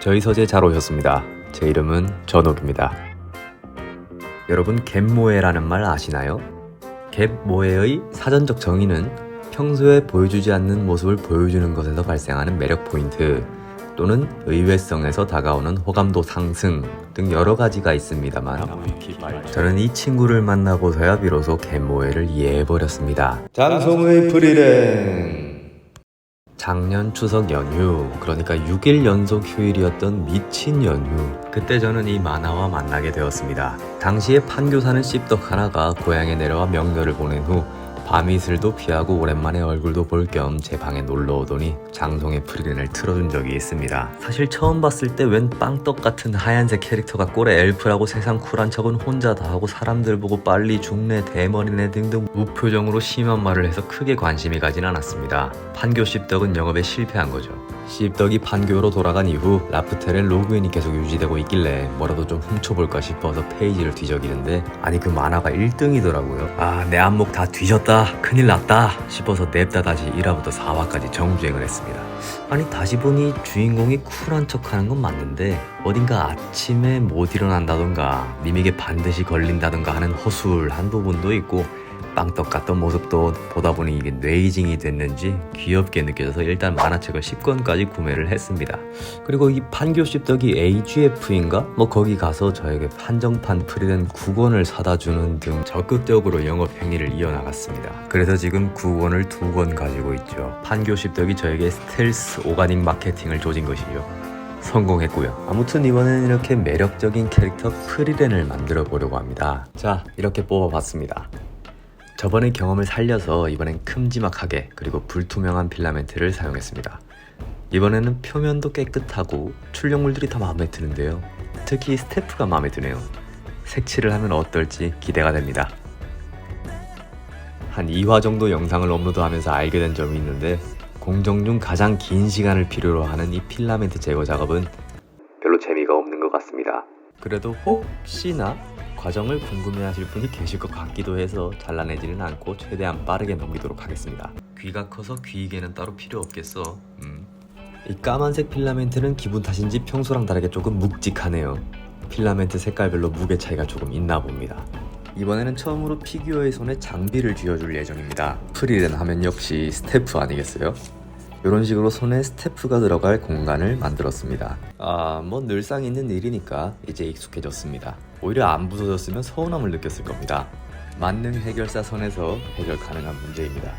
저희 서재 잘 오셨습니다. 제 이름은 전옥입니다. 여러분 갯모해라는 말 아시나요? 갯모해의 사전적 정의는 평소에 보여주지 않는 모습을 보여주는 것에서 발생하는 매력 포인트 또는 의외성에서 다가오는 호감도 상승 등 여러 가지가 있습니다만 저는 이 친구를 만나고서야 비로소 갯모해를 이해해버렸습니다. 장송의 프리랜 작년 추석 연휴, 그러니까 6일 연속 휴일이었던 미친 연휴. 그때 저는 이 만화와 만나게 되었습니다. 당시에 판교사는 씹덕 하나가 고향에 내려와 명절을 보낸 후 밤이슬도 피하고 오랜만에 얼굴도 볼 겸 제 방에 놀러 오더니 장송의 프리랜을 틀어준 적이 있습니다. 사실 처음 봤을 때 웬 빵떡 같은 하얀색 캐릭터가 꼴에 엘프라고 세상 쿨한 척은 혼자 다 하고 사람들 보고 빨리 죽네 대머리네 등등 무표정으로 심한 말을 해서 크게 관심이 가진 않았습니다. 판교 씹덕은 영업에 실패한 거죠. 씹덕이 판교로 돌아간 이후 라프텔에 로그인이 계속 유지되고 있 길래 뭐라도 좀 훔쳐볼까 싶어서 페이지를 뒤적이는데 아니 그 만화가 1등이더라고요. 아 내 안목 다 뒤졌다 큰일 났다 싶어서 냅다 다시 1화부터 4화까지 정주행을 했습니다. 아니 다시 보니 주인공이 쿨한 척하는 건 맞는데 어딘가 아침에 못 일어난다던가 님에게 반드시 걸린다던가 하는 허술한 부분도 있고 빵떡 같던 모습도 보다 보니 이게 뇌이징이 됐는지 귀엽게 느껴져서 일단 만화책을 10권까지 구매를 했습니다. 그리고 이 판교 씹덕이 AGF인가? 뭐 거기 가서 저에게 한정판 프리랜 9권을 사다 주는 등 적극적으로 영업 행위를 이어나갔습니다. 그래서 지금 9권을 2권 가지고 있죠. 판교 씹덕이 저에게 스텔스 오가닉 마케팅을 조진 것이죠. 성공했고요. 아무튼 이번엔 이렇게 매력적인 캐릭터 프리랜을 만들어 보려고 합니다. 자, 이렇게 뽑아봤습니다. 저번의 경험을 살려서 이번엔 큼지막하게 그리고 불투명한 필라멘트를 사용했습니다. 이번에는 표면도 깨끗하고 출력물들이 다 마음에 드는데요. 특히 스태프가 마음에 드네요. 색칠을 하면 어떨지 기대가 됩니다. 한 2화 정도 영상을 업로드하면서 알게 된 점이 있는데 공정 중 가장 긴 시간을 필요로 하는 이 필라멘트 제거 작업은 별로 재미가 없는 것 같습니다. 그래도 혹시나 과정을 궁금해하실 분이 계실 것 같기도 해서 잘라내지는 않고 최대한 빠르게 넘기도록 하겠습니다. 귀가 커서 귀이개는 따로 필요 없겠어. 음. 이 까만색 필라멘트는 기분 탓인지 평소랑 다르게 조금 묵직하네요. 필라멘트 색깔별로 무게 차이가 조금 있나 봅니다. 이번에는 처음으로 피규어의 손에 장비를 쥐어줄 예정입니다. 프리랜 하면 역시 스태프 아니겠어요? 이런 식으로 손에 스태프가 들어갈 공간을 만들었습니다. 아, 뭐 늘상 있는 일이니까 이제 익숙해졌습니다. 오히려 안 부서졌으면 서운함을 느꼈을 겁니다. 만능 해결사 선에서 해결 가능한 문제입니다.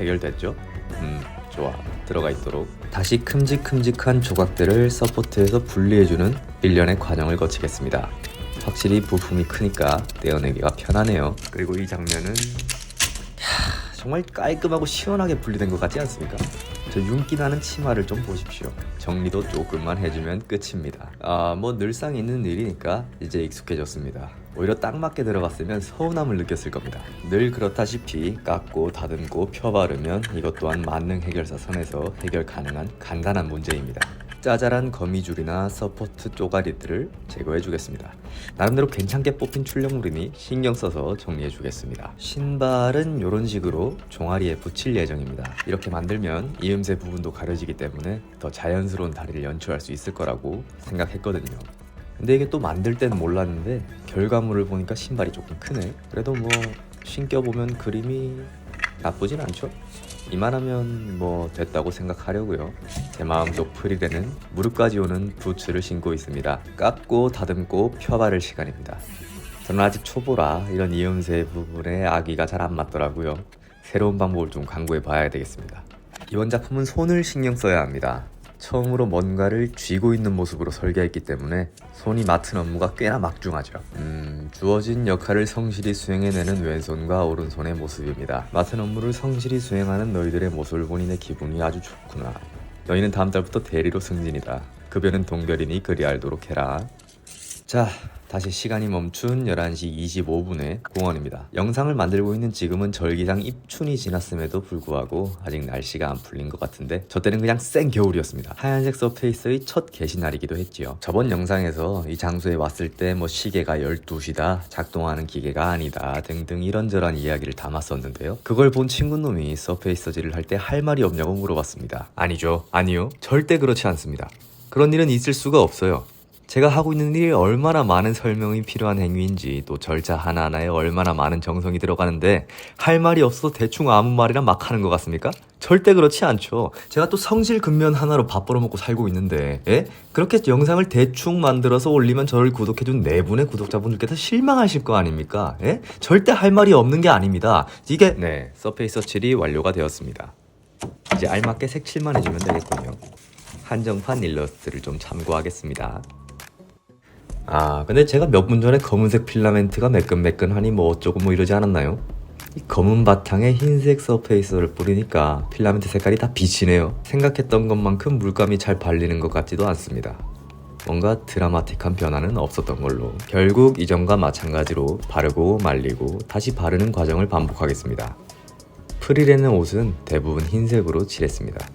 해결됐죠? 음, 좋아. 들어가 있도록. 다시 큼직큼직한 조각들을 서포트해서 분리해주는 일련의 과정을 거치겠습니다. 확실히 부품이 크니까 떼어내기가 편하네요. 그리고 이 장면은 야, 정말 깔끔하고 시원하게 분리된 것 같지 않습니까? 저 윤기 나는 치마를 좀 보십시오. 정리도 조금만 해주면 끝입니다. 아, 뭐 늘상 있는 일이니까 이제 익숙해졌습니다. 오히려 딱 맞게 들어갔으면 서운함을 느꼈을 겁니다. 늘 그렇다시피 깎고 다듬고 펴바르면 이것 또한 만능 해결사 선에서 해결 가능한 간단한 문제입니다. 짜잘한 거미줄이나 서포트 쪼가리들을 제거해 주겠습니다. 나름대로 괜찮게 뽑힌 출력물이니 신경 써서 정리해 주겠습니다. 신발은 이런 식으로 종아리에 붙일 예정입니다. 이렇게 만들면 이음새 부분도 가려지기 때문에 더 자연스러운 다리를 연출할 수 있을 거라고 생각했거든요. 근데 이게 또 만들 때는 몰랐는데 결과물을 보니까 신발이 조금 크네. 그래도 뭐 신겨보면 그림이 나쁘진 않죠? 이만하면 뭐 됐다고 생각하려고요. 제 마음속 프리레는 무릎까지 오는 부츠를 신고 있습니다. 깎고 다듬고 펴바를 시간입니다. 저는 아직 초보라 이런 이음새 부분에 아기가 잘 안 맞더라고요. 새로운 방법을 좀 강구해 봐야 되겠습니다. 이번 작품은 손을 신경 써야 합니다. 처음으로 뭔가를 쥐고 있는 모습으로 설계했기 때문에 손이 맡은 업무가 꽤나 막중하죠. 음, 주어진 역할을 성실히 수행해내는 왼손과 오른손의 모습입니다. 맡은 업무를 성실히 수행하는 너희들의 모습을 보니 내 기분이 아주 좋구나. 너희는 다음 달부터 대리로 승진이다. 급여는 동결이니 그리 알도록 해라. 자, 다시 시간이 멈춘 11시 25분의 공원입니다. 영상을 만들고 있는 지금은 절기상 입춘이 지났음에도 불구하고 아직 날씨가 안 풀린 것 같은데 저 때는 그냥 생 겨울이었습니다. 하얀색 서페이스의 첫 개시날이기도 했지요. 저번 영상에서 이 장소에 왔을 때 뭐 시계가 12시다, 작동하는 기계가 아니다 등등 이런저런 이야기를 담았었는데요. 그걸 본 친구놈이 서페이서질을 할때 할 말이 없냐고 물어봤습니다. 아니죠. 아니요. 절대 그렇지 않습니다. 그런 일은 있을 수가 없어요. 제가 하고 있는 일이 얼마나 많은 설명이 필요한 행위인지 또 절차 하나하나에 얼마나 많은 정성이 들어가는데 할 말이 없어도 대충 아무 말이나 막 하는 것 같습니까? 절대 그렇지 않죠. 제가 또 성실 근면 하나로 밥 벌어먹고 살고 있는데 예? 그렇게 영상을 대충 만들어서 올리면 저를 구독해준 네 분의 구독자분들께서 실망하실 거 아닙니까? 예? 절대 할 말이 없는 게 아닙니다. 이게 네 서페이스 칠이 완료가 되었습니다. 이제 알맞게 색칠만 해주면 되겠군요. 한정판 일러스트를 좀 참고하겠습니다. 아, 근데 제가 몇 분 전에 검은색 필라멘트가 매끈매끈하니 뭐 어쩌고 뭐 이러지 않았나요? 이 검은 바탕에 흰색 서페이스를 뿌리니까 필라멘트 색깔이 다 비치네요. 생각했던 것만큼 물감이 잘 발리는 것 같지도 않습니다. 뭔가 드라마틱한 변화는 없었던 걸로 결국 이전과 마찬가지로 바르고 말리고 다시 바르는 과정을 반복하겠습니다. 프릴에는 옷은 대부분 흰색으로 칠했습니다.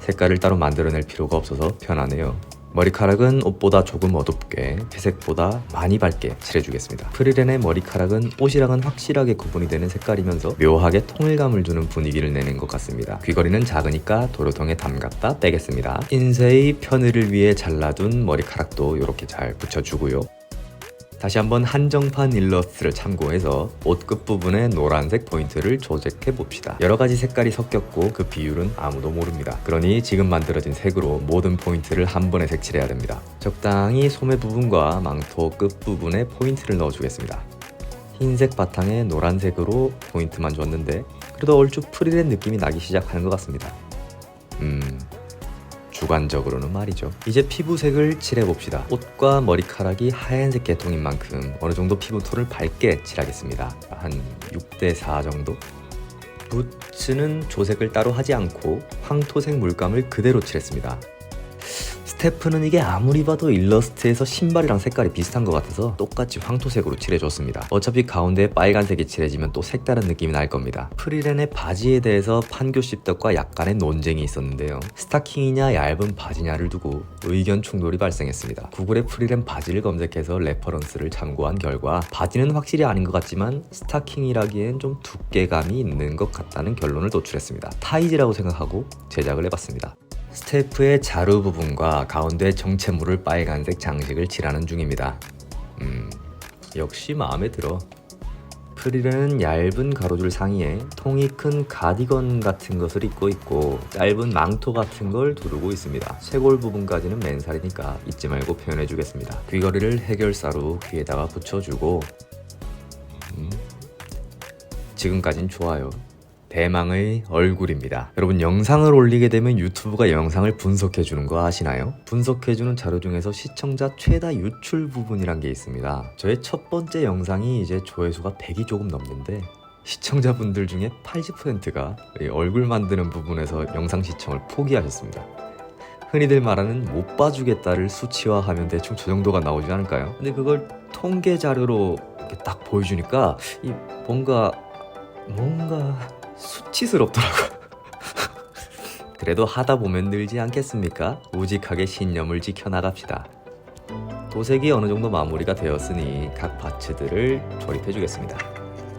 색깔을 따로 만들어낼 필요가 없어서 편하네요. 머리카락은 옷보다 조금 어둡게, 회색보다 많이 밝게 칠해주겠습니다. 프릴렌의 머리카락은 옷이랑은 확실하게 구분이 되는 색깔이면서 묘하게 통일감을 주는 분위기를 내는 것 같습니다. 귀걸이는 작으니까 도로통에 담갔다 빼겠습니다. 인쇄의 편의를 위해 잘라둔 머리카락도 이렇게 잘 붙여주고요. 다시 한번 한정판 일러스트를 참고해서 옷 끝부분에 노란색 포인트를 조색해 봅시다. 여러 가지 색깔이 섞였고 그 비율은 아무도 모릅니다. 그러니 지금 만들어진 색으로 모든 포인트를 한 번에 색칠해야 됩니다. 적당히 소매 부분과 망토 끝부분에 포인트를 넣어주겠습니다. 흰색 바탕에 노란색으로 포인트만 줬는데 그래도 얼추 프리랜 느낌이 나기 시작하는 것 같습니다. 음, 주관적으로는 말이죠. 이제 피부색을 칠해봅시다. 옷과 머리카락이 하얀색 계통인 만큼 어느 정도 피부톤을 밝게 칠하겠습니다. 한 6대4 정도? 부츠는 조색을 따로 하지 않고 황토색 물감을 그대로 칠했습니다. 스테프는 이게 아무리 봐도 일러스트에서 신발이랑 색깔이 비슷한 것 같아서 똑같이 황토색으로 칠해줬습니다. 어차피 가운데에 빨간색이 칠해지면 또 색다른 느낌이 날 겁니다. 프리렌의 바지에 대해서 판교 씹덕과 약간의 논쟁이 있었는데요. 스타킹이냐 얇은 바지냐를 두고 의견 충돌이 발생했습니다. 구글에 프리렌 바지를 검색해서 레퍼런스를 참고한 결과 바지는 확실히 아닌 것 같지만 스타킹이라기엔 좀 두께감이 있는 것 같다는 결론을 도출했습니다. 타이즈라고 생각하고 제작을 해봤습니다. 스테프의 자루 부분과 가운데 정체물을 빨간색 장식을 칠하는 중입니다. 음, 역시 마음에 들어. 프릴은 얇은 가로줄 상의에 통이 큰 가디건 같은 것을 입고 있고 짧은 망토 같은 걸 두르고 있습니다. 쇄골 부분까지는 맨살이니까 잊지 말고 표현해 주겠습니다. 귀걸이를 해결사로 귀에다가 붙여주고 음, 지금까진 좋아요. 대망의 얼굴입니다. 여러분 영상을 올리게 되면 유튜브가 영상을 분석해 주는 거 아시나요? 분석해 주는 자료 중에서 시청자 최다 유출 부분이란 게 있습니다. 저의 첫 번째 영상이 이제 조회수가 100이 조금 넘는데 시청자분들 중에 80%가 얼굴 만드는 부분에서 영상 시청을 포기하셨습니다. 흔히들 말하는 못 봐주겠다를 수치화하면 대충 저 정도가 나오지 않을까요? 근데 그걸 통계 자료로 딱 보여주니까 이 뭔가 뭔가 수치스럽더라고요. 그래도 하다 보면 늘지 않겠습니까? 우직하게 신념을 지켜나갑시다. 도색이 어느 정도 마무리가 되었으니 각 파츠들을 조립해 주겠습니다.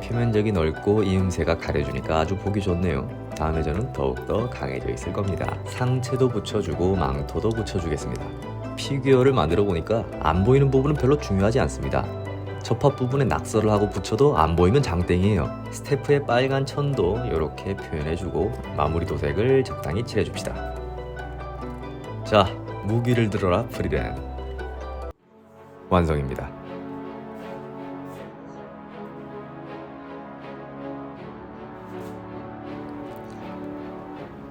표면적이 넓고 이음새가 가려주니까 아주 보기 좋네요. 다음에 저는 더욱더 강해져 있을 겁니다. 상체도 붙여주고 망토도 붙여주겠습니다. 피규어를 만들어 보니까 안 보이는 부분은 별로 중요하지 않습니다. 접합 부분에 낙서를 하고 붙여도 안 보이면 장땡이에요. 스태프의 빨간 천도 이렇게 표현해주고 마무리 도색을 적당히 칠해줍시다. 자, 무기를 들어라 프리랜. 완성입니다.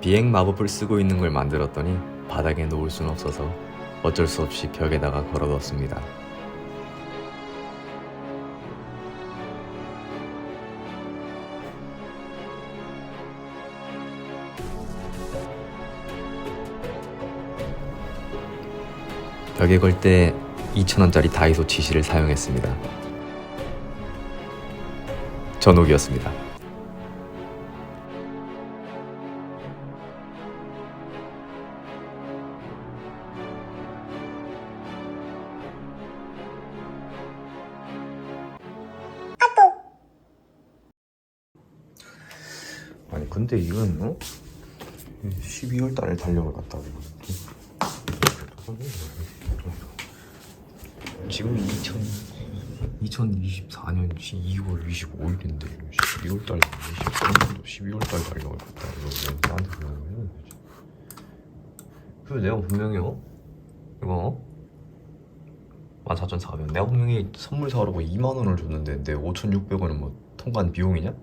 비행 마법을 쓰고 있는 걸 만들었더니 바닥에 놓을 수는 없어서 어쩔 수 없이 벽에다가 걸어뒀습니다. 벽에 걸 때 2,000원짜리 다이소 지시를 사용했습니다. 전옥이었습니다. 아니 근데 이건 어? 12월 달에 달력을 갖다 지금 2000 2024년 2월 25일인데 12월 달 12월 달 달려고 했다 이거 왜 나한테 그러는 거야? 그래서 내가 분명히 어? 이거 14,400원 내가 분명히 선물 사오라고 2만 원을 줬는데 내 5,600원은 뭐 통관 비용이냐?